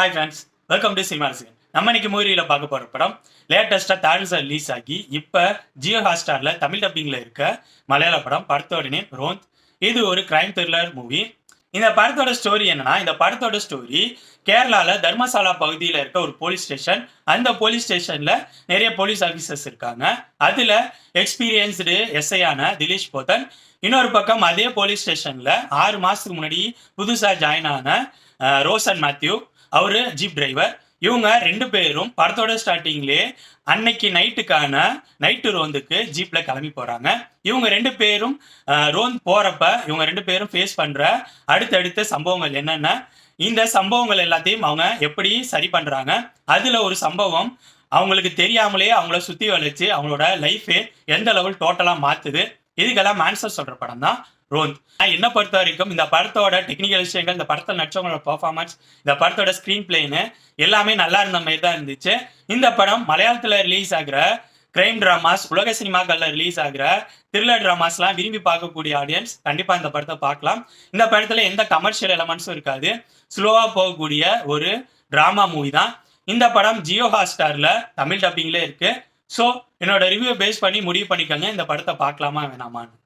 Hi friends welcome to cinema Rasigan நம்ம இன்னைக்கு மூவியில் பார்க்க போகிற படம் லேட்டஸ்ட்டாக தேர்ட்ஸ் ரிலீஸ் ஆகி இப்போ ஜியோ ஹாட்ஸ்டாரில் தமிழ் டப்பிங்கில் இருக்க மலையாள படம் படத்தோட நேம் ரோந்த். இது ஒரு கிரைம் த்ரில்லர் மூவி இந்த படத்தோட ஸ்டோரி என்னன்னா இந்த படத்தோட ஸ்டோரி கேரளால தர்மசாலா பகுதியில் இருக்க ஒரு போலீஸ் ஸ்டேஷன் அந்த போலீஸ் ஸ்டேஷன்ல நிறைய போலீஸ் ஆஃபீஸர்ஸ் இருக்காங்க. அதுல எக்ஸ்பீரியன்ஸ்டு எஸ்ஐயான திலீஷ் போதன் இன்னொரு பக்கம் அதே போலீஸ் ஸ்டேஷன்ல ஆறு மாசத்துக்கு முன்னாடி புதுசா ஜாயின் ஆன ரோசன் மேத்யூ அவரு ஜீப் டிரைவர் இவங்க ரெண்டு பேரும் படத்தோட ஸ்டார்டிங்லேயே அன்னைக்கு நைட்டுக்கான நைட்டு ரோந்துக்கு ஜீப்ல கிளம்பி போறாங்க. இவங்க ரெண்டு பேரும் ரோந்த் ரோந்து போறப்ப இவங்க ரெண்டு பேரும் ஃபேஸ் பண்ற அடுத்தடுத்த சம்பவங்கள் என்னென்ன? இந்த சம்பவங்கள் எல்லாத்தையும் அவங்க எப்படி சரி பண்றாங்க? அதுல ஒரு சம்பவம் அவங்களுக்கு தெரியாமலே அவங்கள சுத்தி வளைச்சு அவங்களோட லைஃபே எந்த லெவல் டோட்டலா மாத்துது? இதுக்கெல்லாம் ஆன்சர் சொல்ற படம் தான் ரோந்த் என்ன பொறுத்த வரைக்கும் இந்த படத்தோட டெக்னிக்கல் விஷயங்கள் இந்த படத்தில் நடிச்சவங்களோட பர்ஃபார்மன்ஸ் இந்த படத்தோட ஸ்க்ரீன் பிளேன்னு எல்லாமே நல்லா இருந்த மாதிரி தான் இருந்துச்சு. இந்த படம் மலையாளத்தில் ரிலீஸ் ஆகிற கிரைம் டிராமாஸ் உலக சினிமாக்களில் ரிலீஸ் ஆகிற த்ரில்லர் டிராமாஸ்லாம் விரும்பி பார்க்கக்கூடிய ஆடியன்ஸ் கண்டிப்பாக இந்த படத்தை பார்க்கலாம். இந்த படத்தில் எந்த கமர்ஷியல் எலமெண்ட்ஸும் இருக்காது. ஸ்லோவாக போகக்கூடிய ஒரு ட்ராமா மூவி தான். இந்த படம் ஜியோ ஹாட்ஸ்டாரில் தமிழ் டப்பிங்லேயே இருக்குது ஸோ என்னோட ரிவ்யூ பேஸ் பண்ணி முடிவு பண்ணிக்கோங்க. இந்த படத்தை பார்க்கலாமா வேணாமான்னு.